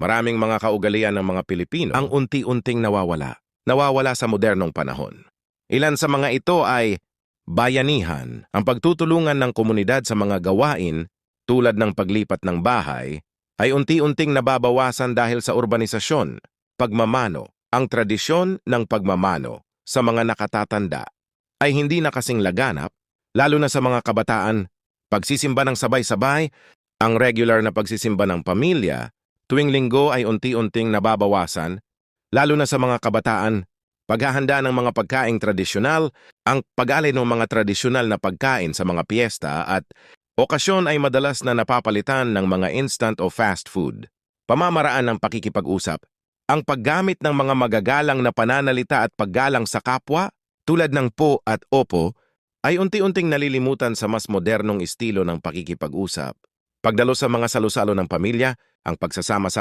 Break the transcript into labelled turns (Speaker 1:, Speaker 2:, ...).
Speaker 1: Maraming mga kaugalian ng mga Pilipino ang unti-unting nawawala. Nawawala sa modernong panahon. Ilan sa mga ito ay bayanihan, ang pagtutulungan ng komunidad sa mga gawain tulad ng paglipat ng bahay, ay unti-unting nababawasan dahil sa urbanisasyon, pagmamano, ang tradisyon ng pagmamano sa mga nakatatanda ay hindi na kasing laganap, lalo na sa mga kabataan, pagsisimba ng sabay-sabay, ang regular na pagsisimba ng pamilya, tuwing linggo ay unti-unting nababawasan, lalo na sa mga kabataan, paghahanda ng mga pagkaing tradisyonal, ang pag-alay ng mga tradisyonal na pagkain sa mga piyesta at okasyon ay madalas na napapalitan ng mga instant o fast food. Pamamaraan ng pakikipag-usap, ang paggamit ng mga magagalang na pananalita at paggalang sa kapwa, tulad ng po at opo, ay unti-unting nalilimutan sa mas modernong estilo ng pakikipag-usap. Pagdalo sa mga salusalo ng pamilya, ang pagsasama-sama